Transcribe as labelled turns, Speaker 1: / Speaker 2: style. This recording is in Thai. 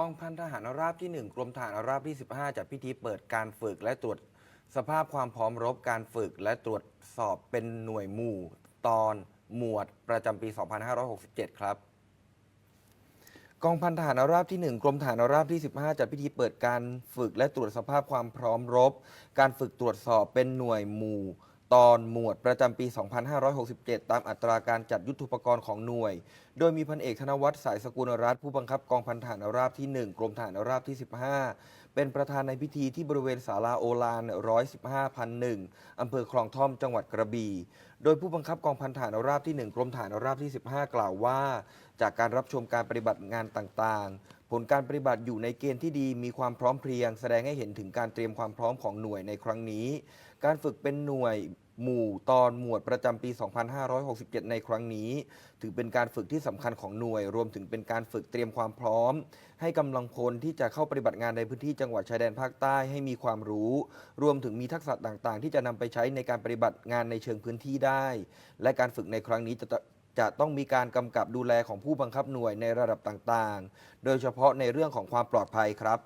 Speaker 1: กองพันทหารราบที่ 1 กรมทหารราบที่ 15 จัดพิธีเปิดการฝึกและตรวจสภาพความพร้อมรบการฝึกและตรวจสอบเป็นหน่วยหมู่ ตอนหมวดประจำปี 2567 ครับ กองพันทหารราบที่ 1 กรมทหารราบที่ 15 จัดพิธีเปิดการฝึกและตรวจสภาพความพร้อมรบ การฝึกตรวจสอบเป็นหน่วยหมู่ ตอนหมวดประจำปี 2567 ตามอัตราการจัดยุทโธปกรณ์ของหน่วย โดยมีพันเอกธนวัฒน์สายสกุลรัตน์ผู้บังคับกองพันทหารราบที่ 1 กรมทหารราบที่ 15 เป็นประธานในพิธีที่บริเวณศาลาโอลาน 115พันหนึ่งอำเภอคลองท่อมจังหวัดกระบี่โดยผู้บังคับกองพันทหารราบที่ 1 กรมทหารราบที่ 15 กล่าวว่า จากการรับชมการปฏิบัติงานต่างๆ ผลการปฏิบัติอยู่ในเกณฑ์ที่ดีมีความพร้อมเพรียง แสดงให้เห็นถึงการเตรียมความพร้อมของหน่วยในครั้งนี้ การฝึกเป็นหน่วย หมู่ตอนหมวดประจำปี 2567 ในครั้งนี้ ถือเป็นการฝึกที่สำคัญของหน่วย รวมถึงเป็นการฝึกเตรียมความพร้อม ให้กำลังพลที่จะเข้าปฏิบัติงานในพื้นที่จังหวัดชายแดนภาคใต้ให้มีความรู้ รวมถึงมีทักษะต่างๆ ที่จะนำไปใช้ในการปฏิบัติงานในเชิงพื้นที่ได้ และการฝึกในครั้งนี้จะจะต้องมีการกำกับดูแลของผู้บังคับหน่วยในระดับต่างๆ โดยเฉพาะในเรื่องของความปลอดภัยครับ